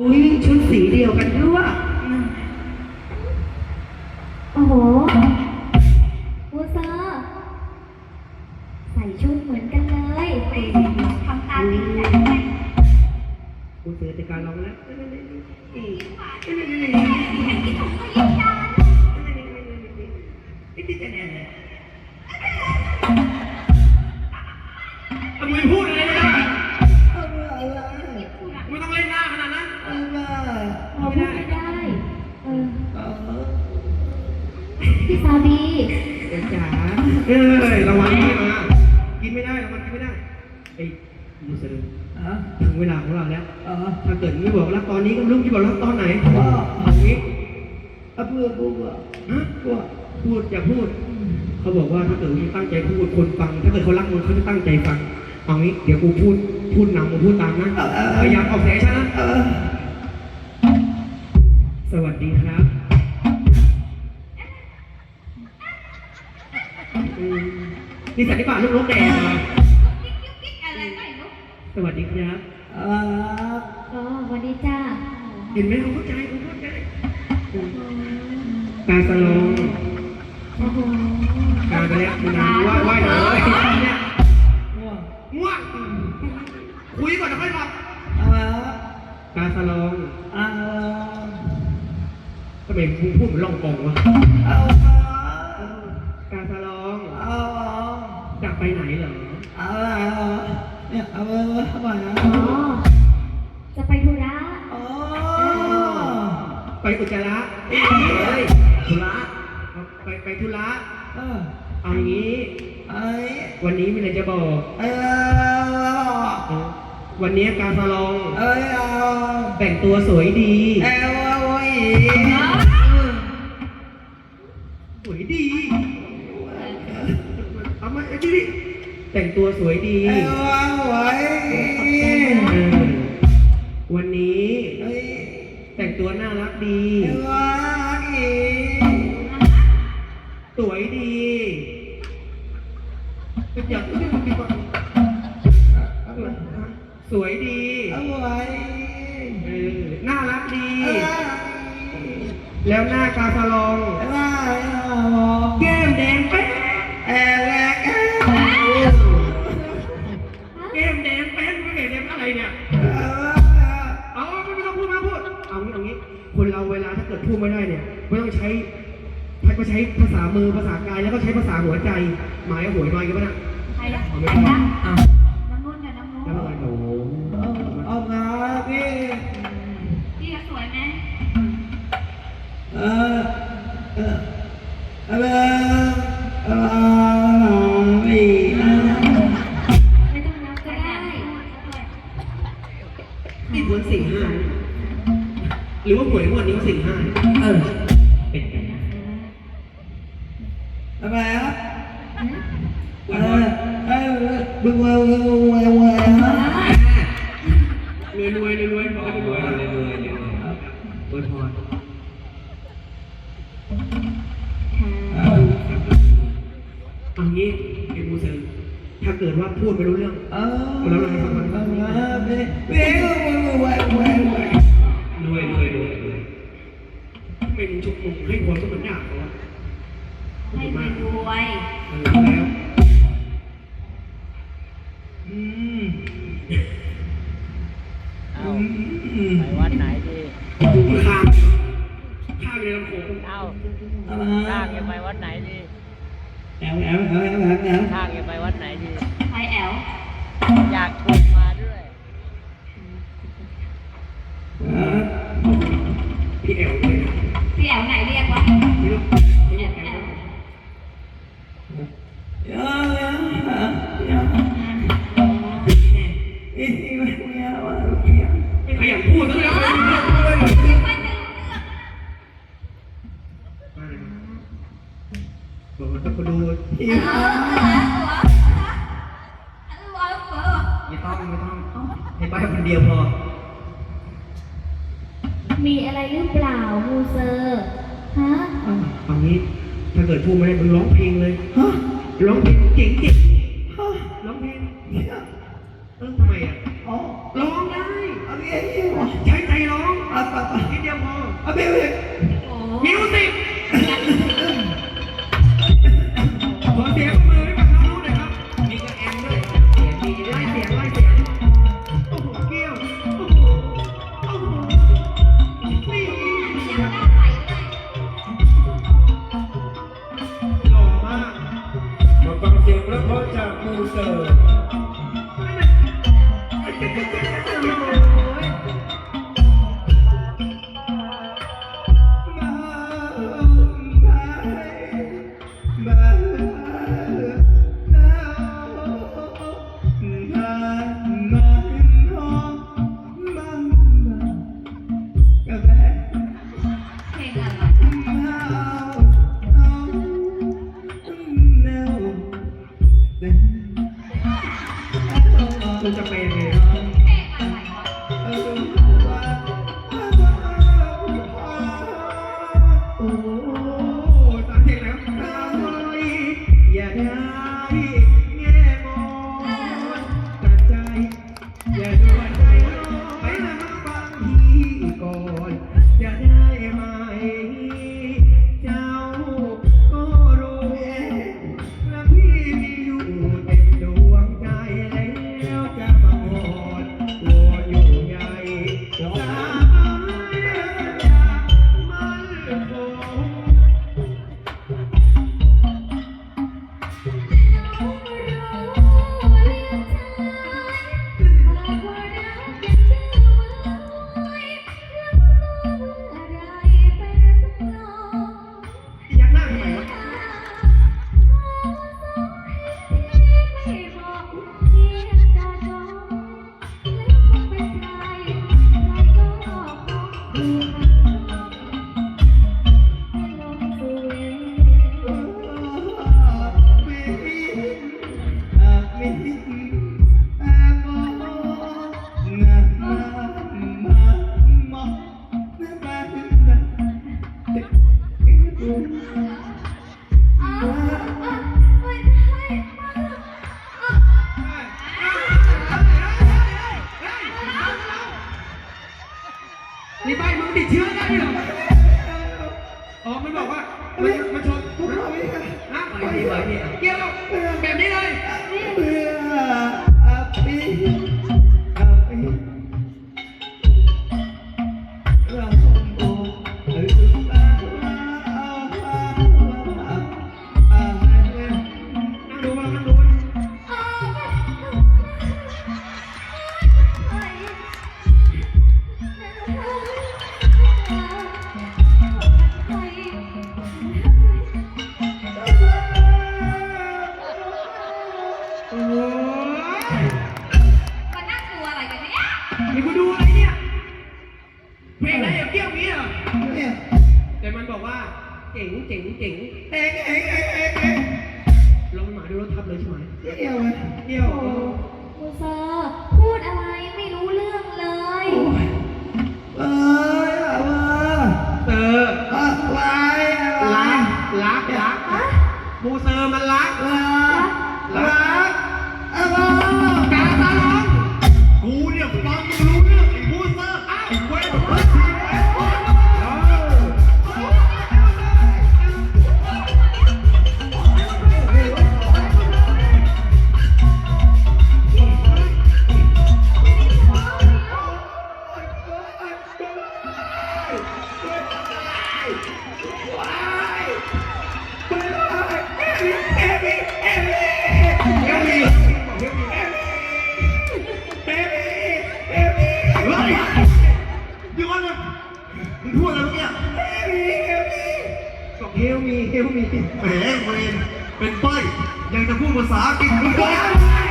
อุ้ยชุดสีเดียวกันด้วยโอ้โหมูเซอร์ใส่ชุดเหมือนกันเลยทำตามนี้แหละกูเสือจากการร้องแล้วทำไมพูดอะไรไม่ได้ไม่ต้องเล่นหน้าขนาดนั้น เราพูดไม่ได้ เออพี่ซาบี เดี๋ยวจ๋าเอ้ยระวังไม่มากินไม่ได้ระวังกินไม่ได้ไอ้มูสลิมถึงเวลาของเราแล้วถ้าเกิดไม่บอกรักตอนนี้ก็ไม่รู้จะบอกรักตอนไหนเอางี้เพื่อกูอะฮะพูดอย่าพูด เขาบอกว่าถ้าเกิดมึงตั้งใจพูดคนฟัง ถ้าเกิดเขารักมึงเขาจะตั้งใจฟังเอางี้เดี๋ยวกูพูดพูดนำมึงพูดตามนะพยายามออกเสียงให้ชัดนะเออสวัสดีครับ นี่สันนิบาตลูกนกแดงเหรอสวัสดีครับเอออ๋อสวัสดีจ้าเห็นไหมเขาเข้าใจเขาเข้าใจกาสลองโอ้โหกาไปแล้วมึงนะไหว้ไหว้หน่อยเนี่ยง่วงง่วงคุยก่อนจะค่อยหลับเออกาสลองเออทำไมมึงพูดเหมือนล่องกองวะ ไปไหนเหรอเอาเนี่ยเอาเอาไปอ๋อ จะไปธุระอ๋อไปอุจจาระเอ้ยธุระเอาไปไปธุระเออเอาอย่างนี้ไอ้วันนี้มีอะไรจะบอกเออเออวันนี้กาสลองเอ้ยเอาแต่งตัวสวยดีเอวเอาอี สวยดีเอามาไอ้ดิ แต่งตัวสวยดีเอวเอาไว้เออวันนี้เฮ้ยแต่งตัวน่ารักดี เอวเอาอีสวยดีอยากสวยดีเอาไว้เออน่ารักดี เออแล้วหน้ากาสลอง เออแก้ ช้ภาษามือภาษากายแล้วก็ใช้ภาษาหัวใจ หมายหัวหน่อยกันป่ะนะใครอะเอาใคไม่รได้นะอะน้ำนุ่นกับน้ำนุ่นแล้วอะไรโอ้โหเอางาพี่พี่สวยไหมเออเออเออเออพี่ไม่ต้องนับก็ได้นี่หวยสิ่งห้าหรือว่าหวยงวดนี้ว่าสิ่งห้าเออ วยรวยรวยรวยรวยรวยขอให้รวยรวยรวยรวยอวยพรตอนนี้เอ็มูเซนถ้าเกิดว่าพูดไม่รู้เรื่องเราเราทำมันเแอวแอวแอวแอวแอวแอวข้างจะไปวัดไหนดีใครแอลอยากถูกมาด้วยพี่แอล ถ้าเกิดพูดไม่ได้มึงร้องเพลงเลย ฮะร้องเพลงเจ๋งเจ๋งฮะร้องเพลงเนี่ยออทำไมอะ อ๋อร้องได้ เอาเใช้ใจร้องเอาไปไปนิดเดียวพอ เอาเบี้เบี้ย เสียงเพราะๆจากครูเสิร์ อย่าได้มา ಜೀವನ ಬಿಡು เนี่ยเพลงอะไรอย่าเกี้ยวนี้เหรอยแต่มันบอกว่าเจ๋งเจ๋งเจ๋งเองเองเองเองเองลองหมาดูรถทับเลยใช่ไหมเที่ยวเที่ยว โอ้โหเซอร์พูดอะไร เฮลมีเฮลมีแหมเวนเป็นป้ายยังจะพูดภาษาอังกฤษมึงบ้า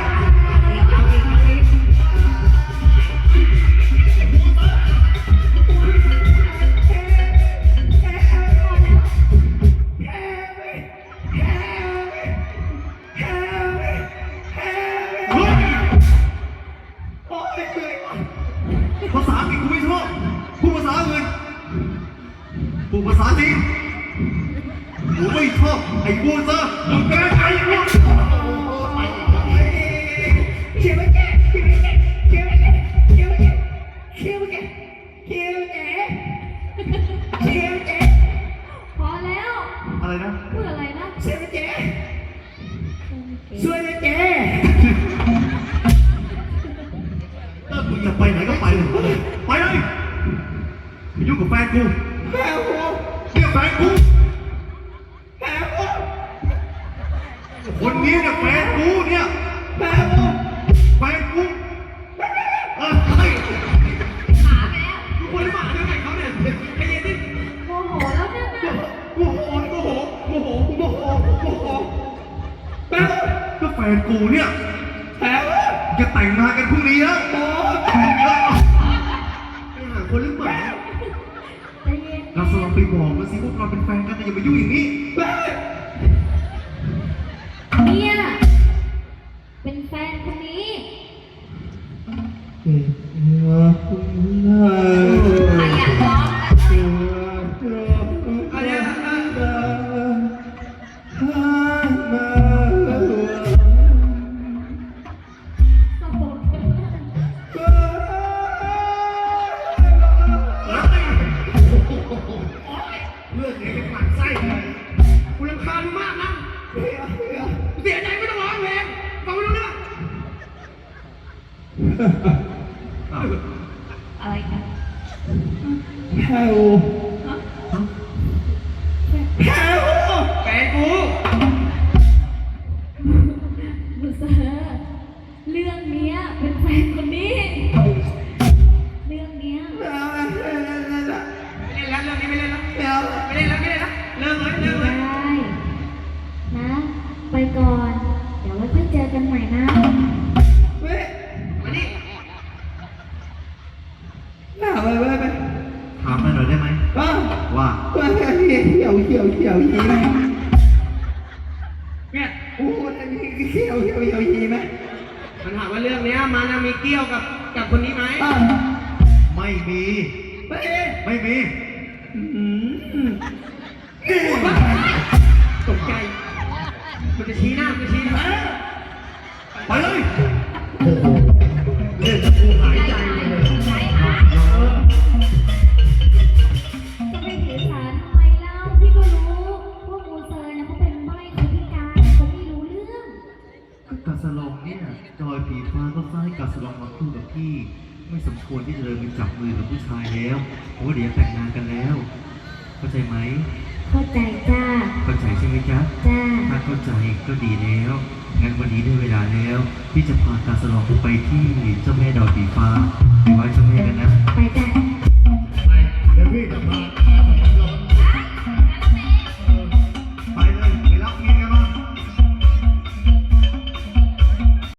people จะชี้หน้าจะชี้หน้าไปเลยเล่นกูหายใจเลยจะไปถือสารทำไมเล่า พี่ก็รู้ว่ามูเซอร์นี่เขาเป็นใบ้เพิการเขไม่รู้เรื่อง ก็กาสลองเนี่ยจอยผีฟ้าก็ไล่กาสลองมาคู่กับพี่ ไม่สมควรที่จะเลยไปจับมือกับผู้ชายแล้วเพราะว่าเดี๋ยวแต่งงานกันแล้ว เข้าใจไหม เข้าใจจ้า เข้าใจใช่ไหมจ๊ะจ้า ถ้าเข้าใจก็ดีแล้ว งั้นวันนี้ได้เวลาแล้วพี่จะพาตาสลองไปที่เจ้าแม่ดอกสีฟ้าไปไหว้เจ้าแม่กันนะ ไปจ้า ไปเดี๋ยวพี่จะมา